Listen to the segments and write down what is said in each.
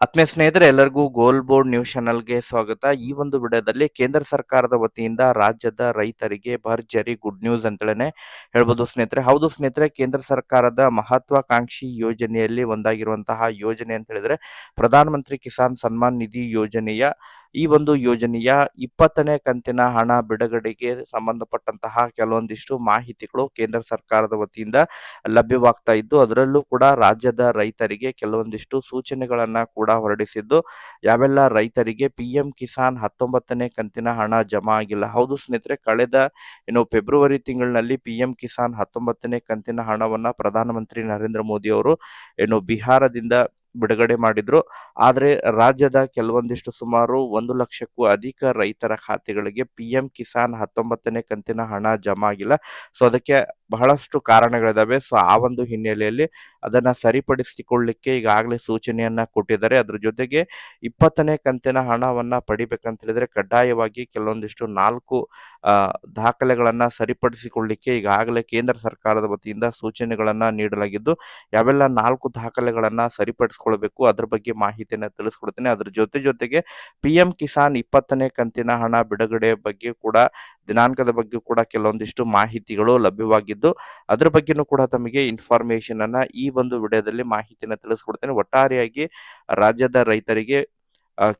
ಆತ್ಮೀಯ ಸ್ನೇಹಿತರೆ, ಎಲ್ಲರಿಗೂ ಗೋಲ್ ಬೋರ್ಡ್ ನ್ಯೂಸ್ ಚಾನಲ್ಗೆ ಸ್ವಾಗತ. ಈ ಒಂದು ವಿಡಿಯೋದಲ್ಲಿ ಕೇಂದ್ರ ಸರ್ಕಾರದ ವತಿಯಿಂದ ರಾಜ್ಯದ ರೈತರಿಗೆ ಭರ್ಜರಿ ಗುಡ್ ನ್ಯೂಸ್ ಅಂತಲೇ ಹೇಳ್ಬೋದು ಸ್ನೇಹಿತರೆ. ಹೌದು ಸ್ನೇಹಿತರೆ, ಕೇಂದ್ರ ಸರ್ಕಾರದ ಮಹತ್ವಾಕಾಂಕ್ಷಿ ಯೋಜನೆಯಲ್ಲಿ ಒಂದಾಗಿರುವಂತಹ ಯೋಜನೆ ಅಂತ ಹೇಳಿದ್ರೆ, ಪ್ರಧಾನಮಂತ್ರಿ ಕಿಸಾನ್ ಸನ್ಮಾನ್ ನಿಧಿ ಯೋಜನೆಯ ಈ ಒಂದು ಯೋಜನೆಯ ಇಪ್ಪತ್ತನೇ ಕಂತಿನ ಹಣ ಬಿಡುಗಡೆಗೆ ಸಂಬಂಧಪಟ್ಟಂತಹ ಕೆಲವೊಂದಿಷ್ಟು ಮಾಹಿತಿಗಳು ಕೇಂದ್ರ ಸರ್ಕಾರದ ವತಿಯಿಂದ ಲಭ್ಯವಾಗ್ತಾ ಇದ್ದು, ಅದರಲ್ಲೂ ಕೂಡ ರಾಜ್ಯದ ರೈತರಿಗೆ ಕೆಲವೊಂದಿಷ್ಟು ಸೂಚನೆಗಳನ್ನ ಕೂಡ ಹೊರಡಿಸಿದ್ದು, ಯಾವೆಲ್ಲ ರೈತರಿಗೆ ಪಿ ಎಂ ಕಿಸಾನ್ ಹತ್ತೊಂಬತ್ತನೇ ಕಂತಿನ ಹಣ ಜಮಾ ಆಗಿಲ್ಲ. ಹೌದು ಸ್ನೇಹಿತರೆ, ಕಳೆದ, ಏನು, ಫೆಬ್ರವರಿ ತಿಂಗಳಿನಲ್ಲಿ ಪಿ ಎಂ ಕಿಸಾನ್ ಹತ್ತೊಂಬತ್ತನೇ ಕಂತಿನ ಹಣವನ್ನ ಪ್ರಧಾನಮಂತ್ರಿ ನರೇಂದ್ರ ಮೋದಿ ಅವರು, ಏನು, ಬಿಹಾರದಿಂದ ಬಿಡುಗಡೆ ಮಾಡಿದ್ರು. ಆದರೆ ರಾಜ್ಯದ ಕೆಲವೊಂದಿಷ್ಟು ಸುಮಾರು ಒಂದು ಲಕ್ಷಕ್ಕೂ ಅಧಿಕ ರೈತರ ಖಾತೆಗಳಿಗೆ ಪಿ ಎಂ ಕಿಸಾನ್ ಹತ್ತೊಂಬತ್ತನೇ ಕಂತಿನ ಹಣ ಜಮಾ ಆಗಿಲ್ಲ ಸೊ, ಅದಕ್ಕೆ ಬಹಳಷ್ಟು ಕಾರಣಗಳಿದಾವೆ. ಸೊ, ಆ ಒಂದು ಹಿನ್ನೆಲೆಯಲ್ಲಿ ಅದನ್ನ ಸರಿಪಡಿಸಿಕೊಳ್ಳಿಕ್ಕೆ ಈಗಾಗಲೇ ಸೂಚನೆಯನ್ನ ಕೊಟ್ಟಿದ್ದಾರೆ. ಅದ್ರ ಜೊತೆಗೆ ಇಪ್ಪತ್ತನೇ ಕಂತಿನ ಹಣವನ್ನ ಪಡಿಬೇಕಂತ ಹೇಳಿದ್ರೆ ಕಡ್ಡಾಯವಾಗಿ ಕೆಲವೊಂದಿಷ್ಟು ನಾಲ್ಕು ದಾಖಲೆಗಳನ್ನ ಸರಿಪಡಿಸಿಕೊಳ್ಳಿಕ್ಕೆ ಈಗಾಗಲೇ ಕೇಂದ್ರ ಸರ್ಕಾರದ ವತಿಯಿಂದ ಸೂಚನೆಗಳನ್ನ ನೀಡಲಾಗಿದ್ದು, ಯಾವೆಲ್ಲ ನಾಲ್ಕು ದಾಖಲೆಗಳನ್ನ ಸರಿಪಡಿಸ್ಕೊಳ್ಬೇಕು ಅದ್ರ ಬಗ್ಗೆ ಮಾಹಿತಿಯನ್ನು ತಿಳಿಸ್ಕೊಡ್ತೇನೆ. ಅದ್ರ ಜೊತೆ ಜೊತೆಗೆ ಪಿ ಎಂ ಕಿಸಾನ್ ಇಪ್ಪತ್ತನೇ ಕಂತಿನ ಹಣ ಬಿಡುಗಡೆ ಬಗ್ಗೆ ಕೂಡ, ದಿನಾಂಕದ ಬಗ್ಗೆ ಕೂಡ ಕೆಲವೊಂದಿಷ್ಟು ಮಾಹಿತಿಗಳು ಲಭ್ಯವಾಗಿದ್ದು, ಅದ್ರ ಬಗ್ಗೆನೂ ಕೂಡ ತಮಗೆ ಇನ್ಫಾರ್ಮೇಶನ್ ಅನ್ನ ಈ ಒಂದು ವಿಡಿಯೋದಲ್ಲಿ ಮಾಹಿತಿಯನ್ನು ತಿಳಿಸ್ಕೊಡ್ತೇನೆ. ಒಟ್ಟಾರೆಯಾಗಿ ರಾಜ್ಯದ ರೈತರಿಗೆ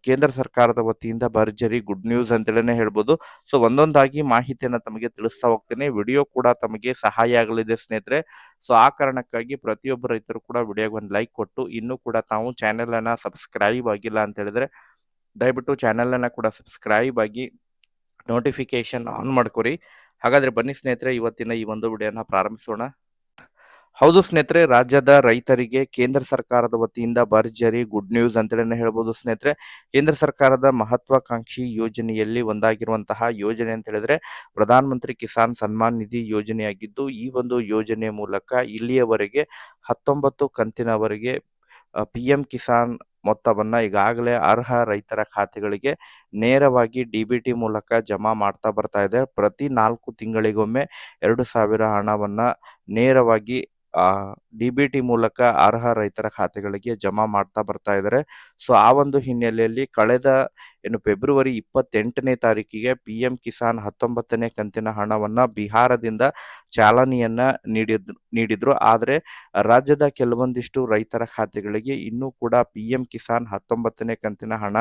ಕೇಂದ್ರ ಸರ್ಕಾರದ ವತಿಯಿಂದ ಭರ್ಜರಿ ಗುಡ್ ನ್ಯೂಸ್ ಅಂತೇಳಿ ಹೇಳ್ಬೋದು. ಸೊ ಒಂದೊಂದಾಗಿ ಮಾಹಿತಿಯನ್ನು ತಮಗೆ ತಿಳಿಸ್ತಾ ಹೋಗ್ತೇನೆ. ವಿಡಿಯೋ ಕೂಡ ತಮಗೆ ಸಹಾಯ ಆಗಲಿದೆ ಸ್ನೇಹಿತರೆ. ಸೊ ಆ ಕಾರಣಕ್ಕಾಗಿ ಪ್ರತಿಯೊಬ್ಬ ರೈತರು ಕೂಡ ವಿಡಿಯೋಗೆ ಒಂದು ಲೈಕ್ ಕೊಟ್ಟು, ಇನ್ನೂ ಕೂಡ ತಾವು ಚಾನೆಲನ್ನು ಸಬ್ಸ್ಕ್ರೈಬ್ ಆಗಿಲ್ಲ ಅಂತ ಹೇಳಿದ್ರೆ, ದಯವಿಟ್ಟು ಚಾನೆಲನ್ನು ಕೂಡ ಸಬ್ಸ್ಕ್ರೈಬ್ ಆಗಿ ನೋಟಿಫಿಕೇಶನ್ ಆನ್ ಮಾಡ್ಕೊರಿ. ಹಾಗಾದರೆ ಬನ್ನಿ ಸ್ನೇಹಿತರೆ, ಇವತ್ತಿನ ಈ ಒಂದು ವಿಡಿಯೋನ ಪ್ರಾರಂಭಿಸೋಣ. ಹೌದು ಸ್ನೇಹಿತರೆ, ರಾಜ್ಯದ ರೈತರಿಗೆ ಕೇಂದ್ರ ಸರ್ಕಾರದ ವತಿಯಿಂದ ಭರ್ಜರಿ ಗುಡ್ ನ್ಯೂಸ್ ಅಂತಲೇ ಹೇಳ್ಬೋದು ಸ್ನೇಹಿತರೆ. ಕೇಂದ್ರ ಸರ್ಕಾರದ ಮಹತ್ವಾಕಾಂಕ್ಷಿ ಯೋಜನೆಯಲ್ಲಿ ಒಂದಾಗಿರುವಂತಹ ಯೋಜನೆ ಅಂತ ಹೇಳಿದ್ರೆ ಪ್ರಧಾನಮಂತ್ರಿ ಕಿಸಾನ್ ಸನ್ಮಾನ್ ನಿಧಿ ಯೋಜನೆಯಾಗಿದ್ದು, ಈ ಒಂದು ಯೋಜನೆ ಮೂಲಕ ಇಲ್ಲಿಯವರೆಗೆ ಹತ್ತೊಂಬತ್ತು ಕಂತಿನವರೆಗೆ ಪಿ ಎಂ ಕಿಸಾನ್ ಮೊತ್ತವನ್ನು ಈಗಾಗಲೇ ಅರ್ಹ ರೈತರ ಖಾತೆಗಳಿಗೆ ನೇರವಾಗಿ ಡಿ ಬಿ ಟಿ ಮೂಲಕ ಜಮಾ ಮಾಡ್ತಾ ಬರ್ತಾ ಇದೆ. ಪ್ರತಿ ನಾಲ್ಕು ತಿಂಗಳಿಗೊಮ್ಮೆ ಎರಡು ಸಾವಿರ ಹಣವನ್ನು ನೇರವಾಗಿ ಡಿ ಬಿ ಮೂಲಕ ಅರ್ಹ ರೈತರ ಖಾತೆಗಳಿಗೆ ಜಮಾ ಮಾಡ್ತಾ ಬರ್ತಾ ಇದ್ದಾರೆ. ಸೊ, ಆ ಒಂದು ಹಿನ್ನೆಲೆಯಲ್ಲಿ ಕಳೆದ ಏನು ಫೆಬ್ರವರಿ ಇಪ್ಪತ್ತೆಂಟನೇ ತಾರೀಕಿಗೆ ಪಿ ಎಂ ಕಿಸಾನ್ ಹತ್ತೊಂಬತ್ತನೇ ಕಂತಿನ ಹಣವನ್ನು ಬಿಹಾರದಿಂದ ಚಾಲನೆಯನ್ನ ನೀಡಿದ್, ನೀಡಿದ್ರು. ಆದರೆ ರಾಜ್ಯದ ಕೆಲವೊಂದಿಷ್ಟು ರೈತರ ಖಾತೆಗಳಿಗೆ ಇನ್ನೂ ಕೂಡ ಪಿ ಎಂ ಕಿಸಾನ್ ಹತ್ತೊಂಬತ್ತನೇ ಕಂತಿನ ಹಣ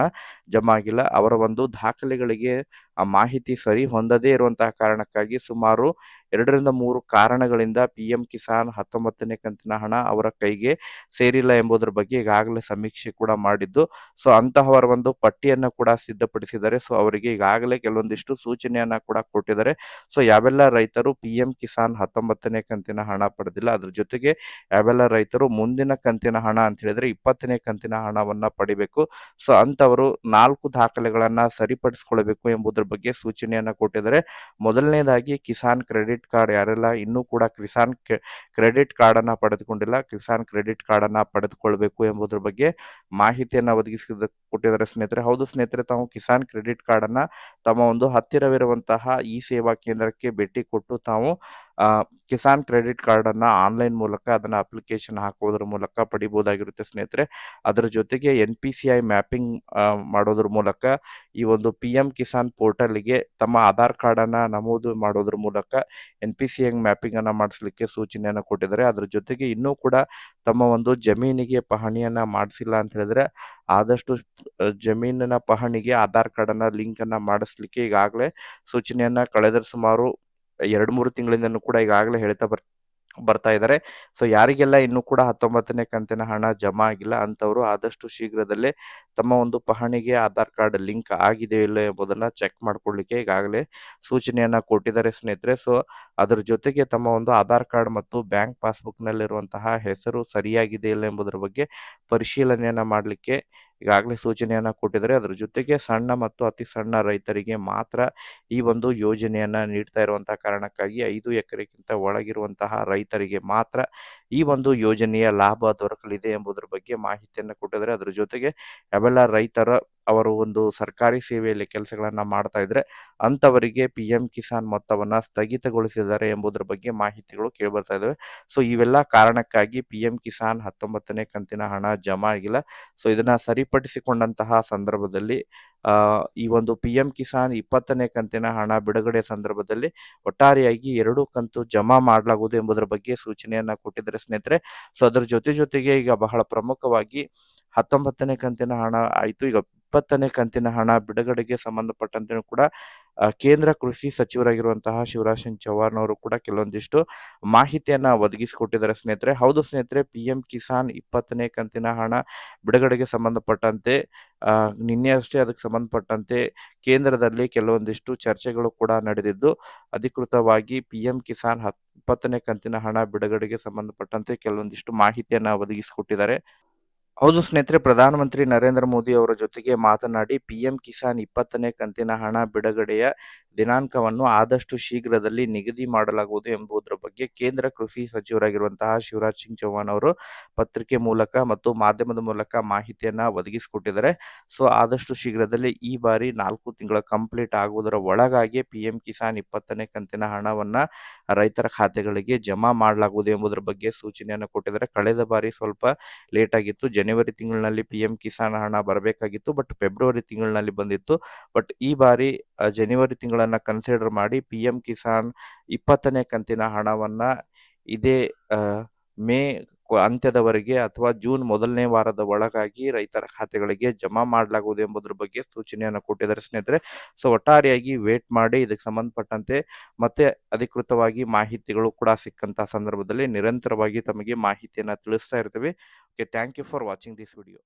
ಜಮಾ ಆಗಿಲ್ಲ ಅವರ ಒಂದು ದಾಖಲೆಗಳಿಗೆ ಆ ಮಾಹಿತಿ ಸರಿ ಹೊಂದದೇ ಇರುವಂತಹ ಕಾರಣಕ್ಕಾಗಿ ಸುಮಾರು ಎರಡರಿಂದ ಮೂರು ಕಾರಣಗಳಿಂದ ಪಿ ಎಂ ಕಿಸಾನ್ ಹತ್ತೊಂಬತ್ತನೇ ಕಂತಿನ ಹಣ ಅವರ ಕೈಗೆ ಸೇರಿಲ್ಲ ಎಂಬುದರ ಬಗ್ಗೆ ಈಗಾಗಲೇ ಸಮೀಕ್ಷೆ ಕೂಡ ಮಾಡಿದ್ದು. ಸೊ, ಅಂತಹವರ ಒಂದು ಪಟ್ಟಿಯನ್ನು ಕೂಡ ಸಿದ್ಧಪಡಿಸಿದ್ದಾರೆ. ಸೊ, ಅವರಿಗೆ ಈಗಾಗಲೇ ಕೆಲವೊಂದಿಷ್ಟು ಸೂಚನೆಯನ್ನ ಕೂಡ ಕೊಟ್ಟಿದ್ದಾರೆ. ಸೊ, ಯಾವೆಲ್ಲ ರೈತರು ಪಿ ಎಂ ಕಿಸಾನ್ ಹತ್ತೊಂಬತ್ತನೇ ಕಂತಿನ ಹಣ ಪಡೆದಿಲ್ಲ, ಅದ್ರ ಜೊತೆಗೆ ಯಾವೆಲ್ಲ ರೈತರು ಮುಂದಿನ ಕಂತಿನ ಹಣ ಅಂತ ಹೇಳಿದ್ರೆ ಇಪ್ಪತ್ತನೇ ಕಂತಿನ ಹಣವನ್ನ ಪಡಿಬೇಕು. ಸೊ ಅಂತವರು ನಾಲ್ಕು ದಾಖಲೆಗಳನ್ನ ಸರಿಪಡಿಸಿಕೊಳ್ಳಬೇಕು ಎಂಬುದರ ಬಗ್ಗೆ ಸೂಚನೆಯನ್ನ ಕೊಟ್ಟಿದ್ದಾರೆ. ಮೊದಲನೇದಾಗಿ ಕಿಸಾನ್ ಕ್ರೆಡಿಟ್ ಕಾರ್ಡ್ ಯಾರೆಲ್ಲ ಇನ್ನೂ ಕೂಡ ಕಿಸಾನ್ ಕ್ರೆಡಿಟ್ ಕಾರ್ಡ್ ಅನ್ನ ಪಡೆದುಕೊಂಡಿಲ್ಲ ಕಿಸಾನ್ ಕ್ರೆಡಿಟ್ ಕಾರ್ಡ್ ಅನ್ನ ಪಡೆದುಕೊಳ್ಬೇಕು ಎಂಬುದರ ಬಗ್ಗೆ ಮಾಹಿತಿಯನ್ನ ಒದಗಿಸಿದ ಕೊಟ್ಟಿದ್ದಾರೆ ಸ್ನೇಹಿತರೆ. ಹೌದು ಸ್ನೇಹಿತರೆ ತಾವು ಕಿಸಾನ್ ಕ್ರೆಡಿಟ್ ಕಾರ್ಡ್ ಅನ್ನ ತಮ್ಮ ಒಂದು ಹತ್ತಿರವಿರುವಂತಹ ಈ ಸೇವಾ ಕೇಂದ್ರಕ್ಕೆ ಭೇಟಿ ಕೊಟ್ಟು ತಾವು ಕಿಸಾನ್ ಕ್ರೆಡಿಟ್ ಕಾರ್ಡ್ ಅನ್ನ ಆನ್ಲೈನ್ ಮೂಲಕ ಅದನ್ನು ಅಪ್ಲಿಕೇಶನ್ ಹಾಕೋದ್ರ ಮೂಲಕ ಪಡಿಬೋದಾಗಿರುತ್ತೆ ಸ್ನೇಹಿತರೆ. ಅದರ ಜೊತೆಗೆ ಎನ್ ಮ್ಯಾಪಿಂಗ್ ಮಾಡೋದ್ರ ಮೂಲಕ ಈ ಒಂದು ಪಿ ಎಂ ಕಿಸಾನ್ ಪೋರ್ಟಲ್ಗೆ ತಮ್ಮ ಆಧಾರ್ ಕಾರ್ಡನ್ನು ನಮೂದು ಮಾಡೋದ್ರ ಮೂಲಕ N P C I mapping ಅನ್ನ ಮಾಡಿಸ್ಲಿಕ್ಕೆ ಸೂಚನೆಯನ್ನು ಕೊಟ್ಟಿದ್ದಾರೆ. ಅದರ ಜೊತೆಗೆ ಇನ್ನೂ ಕೂಡ ತಮ್ಮ ಒಂದು ಜಮೀನಿಗೆ ಪಹಣಿಯನ್ನ ಮಾಡಿಸಿಲ್ಲ ಅಂತ ಹೇಳಿದ್ರೆ ಆದಷ್ಟು ಜಮೀನಿನ ಜಮೀನಿನ ಪಹಣಿಗೆ ಆಧಾರ್ ಲಿಂಕ್ ಅನ್ನ ಮಾಡಿಸ್ಲಿಕ್ಕೆ ಈಗಾಗಲೇ ಸೂಚನೆಯನ್ನ ಕಳೆದ ಸುಮಾರು ಎರಡು ಮೂರು ತಿಂಗಳಿಂದ ಕೂಡ ಈಗಾಗಲೇ ಹೇಳ್ತಾ ಬರ್, ಬರ್ತಾ ಇದ್ದಾರೆ ಸೊ ಯಾರಿಗೆಲ್ಲ ಇನ್ನೂ ಕೂಡ ಹತ್ತೊಂಬತ್ತನೇ ಕಂತಿನ ಹಣ ಜಮಾ ಆಗಿಲ್ಲ, ಅಂಥವರು ಆದಷ್ಟು ಶೀಘ್ರದಲ್ಲೇ ತಮ್ಮ ಒಂದು ಪಹಣಿಗೆ ಆಧಾರ್ ಕಾರ್ಡ್ ಲಿಂಕ್ ಆಗಿದೆಯೋ ಇಲ್ಲ ಎಂಬುದನ್ನು ಚೆಕ್ ಮಾಡ್ಕೊಳ್ಳಿಕ್ಕೆ ಈಗಾಗಲೇ ಸೂಚನೆಯನ್ನು ಕೊಟ್ಟಿದ್ದಾರೆ ಸ್ನೇಹಿತರೆ. ಸೊ ಅದರ ಜೊತೆಗೆ ತಮ್ಮ ಒಂದು ಆಧಾರ್ ಕಾರ್ಡ್ ಮತ್ತು ಬ್ಯಾಂಕ್ ಪಾಸ್ಬುಕ್ನಲ್ಲಿರುವಂತಹ ಹೆಸರು ಸರಿಯಾಗಿದೆ ಇಲ್ಲ ಎಂಬುದರ ಬಗ್ಗೆ ಪರಿಶೀಲನೆಯನ್ನು ಮಾಡಲಿಕ್ಕೆ ಈಗಾಗಲೇ ಸೂಚನೆಯನ್ನು ಕೊಟ್ಟಿದ್ದಾರೆ. ಅದರ ಜೊತೆಗೆ ಸಣ್ಣ ಮತ್ತು ಅತಿ ಸಣ್ಣ ರೈತರಿಗೆ ಮಾತ್ರ ಈ ಒಂದು ಯೋಜನೆಯನ್ನು ನೀಡ್ತಾ ಇರುವಂತಹ ಕಾರಣಕ್ಕಾಗಿ ಐದು ಎಕರೆಗಿಂತ ಒಳಗಿರುವಂತಹ ರೈತರಿಗೆ ಮಾತ್ರ ಈ ಒಂದು ಯೋಜನೆಯ ಲಾಭ ದೊರಕಲಿದೆ ಎಂಬುದರ ಬಗ್ಗೆ ಮಾಹಿತಿಯನ್ನು ಕೊಟ್ಟಿದ್ದಾರೆ. ಅದರ ಜೊತೆಗೆ ಯಾವೆಲ್ಲ ರೈತರ ಅವರು ಒಂದು ಸರ್ಕಾರಿ ಸೇವೆಯಲ್ಲಿ ಕೆಲಸಗಳನ್ನು ಮಾಡ್ತಾ ಇದ್ರೆ ಅಂಥವರಿಗೆ ಪಿ ಕಿಸಾನ್ ಮೊತ್ತವನ್ನು ಸ್ಥಗಿತಗೊಳಿಸಿದ್ದಾರೆ ಎಂಬುದರ ಬಗ್ಗೆ ಮಾಹಿತಿಗಳು ಕೇಳಿಬರ್ತಾ ಇದ್ದಾವೆ ಸೊ ಇವೆಲ್ಲ ಕಾರಣಕ್ಕಾಗಿ ಪಿ ಎಂ ಕಿಸಾನ್ ಹತ್ತೊಂಬತ್ತನೇ ಕಂತಿನ ಹಣ ಜಮಾ ಆಗಿಲ್ಲ. ಸೊ ಇದನ್ನು ಸರಿಪಡಿಸಿಕೊಂಡಂತಹ ಸಂದರ್ಭದಲ್ಲಿ ಈ ಒಂದು ಪಿ ಎಂ ಕಿಸಾನ್ ಇಪ್ಪತ್ತನೇ ಕಂತಿನ ಹಣ ಬಿಡುಗಡೆ ಸಂದರ್ಭದಲ್ಲಿ ಒಟ್ಟಾರೆಯಾಗಿ ಎರಡು ಕಂತು ಜಮಾ ಮಾಡಲಾಗುವುದು ಎಂಬುದರ ಬಗ್ಗೆ ಸೂಚನೆಯನ್ನು ಕೊಟ್ಟಿದ್ದಾರೆ ಸ್ನೇಹಿತರೆ ಸೊ ಅದರ ಜೊತೆ ಜೊತೆಗೆ ಈಗ ಬಹಳ ಪ್ರಮುಖವಾಗಿ ಹತ್ತೊಂಬತ್ತನೇ ಕಂತಿನ ಹಣ ಆಯಿತು. ಈಗ ಇಪ್ಪತ್ತನೇ ಕಂತಿನ ಹಣ ಬಿಡುಗಡೆಗೆ ಸಂಬಂಧಪಟ್ಟಂತೆ ಕೂಡ ಕೇಂದ್ರ ಕೃಷಿ ಸಚಿವರಾಗಿರುವಂತಹ ಶಿವರಾಜ್ ಸಿಂಗ್ ಚೌಹಾಣ್ ಅವರು ಕೂಡ ಕೆಲವೊಂದಿಷ್ಟು ಮಾಹಿತಿಯನ್ನು ಒದಗಿಸಿಕೊಟ್ಟಿದ್ದಾರೆ ಸ್ನೇಹಿತರೆ. ಹೌದು ಸ್ನೇಹಿತರೆ ಪಿ ಎಂ ಕಿಸಾನ್ ಇಪ್ಪತ್ತನೇ ಕಂತಿನ ಹಣ ಬಿಡುಗಡೆಗೆ ಸಂಬಂಧಪಟ್ಟಂತೆ ನಿನ್ನೆ ಅಷ್ಟೇ ಅದಕ್ಕೆ ಸಂಬಂಧಪಟ್ಟಂತೆ ಕೇಂದ್ರದಲ್ಲಿ ಕೆಲವೊಂದಿಷ್ಟು ಚರ್ಚೆಗಳು ಕೂಡ ನಡೆದಿದ್ದು, ಅಧಿಕೃತವಾಗಿ ಪಿ ಎಂ ಕಿಸಾನ್ ಹತ್ ಇಪ್ಪತ್ತನೇ ಕಂತಿನ ಹಣ ಬಿಡುಗಡೆಗೆ ಸಂಬಂಧಪಟ್ಟಂತೆ ಕೆಲವೊಂದಿಷ್ಟು ಮಾಹಿತಿಯನ್ನು ಒದಗಿಸಿಕೊಟ್ಟಿದ್ದಾರೆ. ಹೌದು ಸ್ನೇಹಿತರೆ, ಪ್ರಧಾನಮಂತ್ರಿ ನರೇಂದ್ರ ಮೋದಿ ಅವರ ಜೊತೆಗೆ ಮಾತನಾಡಿ ಪಿಎಂ ಕಿಸಾನ್ ಇಪ್ಪತ್ತನೇ ಕಂತಿನ ಹಣ ಬಿಡುಗಡೆಯ ದಿನಾಂಕವನ್ನು ಆದಷ್ಟು ಶೀಘ್ರದಲ್ಲಿ ನಿಗದಿ ಮಾಡಲಾಗುವುದು ಎಂಬುದರ ಬಗ್ಗೆ ಕೇಂದ್ರ ಕೃಷಿ ಸಚಿವರಾಗಿರುವಂತಹ ಶಿವರಾಜ್ ಸಿಂಗ್ ಚೌಹಾಣ್ ಅವರು ಪತ್ರಿಕೆ ಮೂಲಕ ಮತ್ತು ಮಾಧ್ಯಮದ ಮೂಲಕ ಮಾಹಿತಿಯನ್ನು ಒದಗಿಸಿಕೊಟ್ಟಿದ್ದಾರೆ. ಸೊ, ಆದಷ್ಟು ಶೀಘ್ರದಲ್ಲಿ ಈ ಬಾರಿ ನಾಲ್ಕು ತಿಂಗಳ ಕಂಪ್ಲೀಟ್ ಆಗುವುದರ ಒಳಗಾಗಿ ಪಿ ಎಂ ಕಿಸಾನ್ ಇಪ್ಪತ್ತನೇ ಕಂತಿನ ಹಣವನ್ನು ರೈತರ ಖಾತೆಗಳಿಗೆ ಜಮಾ ಮಾಡಲಾಗುವುದು ಎಂಬುದರ ಬಗ್ಗೆ ಸೂಚನೆಯನ್ನು ಕೊಟ್ಟಿದ್ದಾರೆ. ಕಳೆದ ಬಾರಿ ಸ್ವಲ್ಪ ಲೇಟ್ ಆಗಿತ್ತು. ಜನವರಿ ತಿಂಗಳಿನಲ್ಲಿ ಪಿ ಎಂ ಕಿಸಾನ್ ಹಣ ಬರಬೇಕಾಗಿತ್ತು. ಬಟ್ ಫೆಬ್ರವರಿ ತಿಂಗಳಿನಲ್ಲಿ ಬಂದಿತ್ತು. ಬಟ್ ಈ ಬಾರಿ ಜನವರಿ ತಿಂಗಳನ್ನು ಕನ್ಸಿಡರ್ ಮಾಡಿ ಪಿ ಎಂ ಕಿಸಾನ್ ಇಪ್ಪತ್ತನೇ ಕಂತಿನ ಹಣವನ್ನು ಇದೇ ಮೇ ಅಂತ್ಯದವರೆಗೆ ಅಥವಾ ಜೂನ್ ಮೊದಲನೇ ವಾರದ ಒಳಗಾಗಿ ರೈತರ ಖಾತೆಗಳಿಗೆ ಜಮಾ ಮಾಡಲಾಗುವುದು ಎಂಬುದರ ಬಗ್ಗೆ ಸೂಚನೆಯನ್ನು ಕೊಟ್ಟಿದ್ದಾರೆ ಸ್ನೇಹಿತರೆ. ಸೊ, ಒಟ್ಟಾರೆಯಾಗಿ ವೇಟ್ ಮಾಡಿ ಇದಕ್ಕೆ ಸಂಬಂಧಪಟ್ಟಂತೆ ಮತ್ತೆ ಅಧಿಕೃತವಾಗಿ ಮಾಹಿತಿಗಳು ಕೂಡ ಸಿಕ್ಕಂತಹ ಸಂದರ್ಭದಲ್ಲಿ ನಿರಂತರವಾಗಿ ತಮಗೆ ಮಾಹಿತಿಯನ್ನು ತಿಳಿಸ್ತಾ ಇರ್ತೀವಿ. Okay thank you for watching this video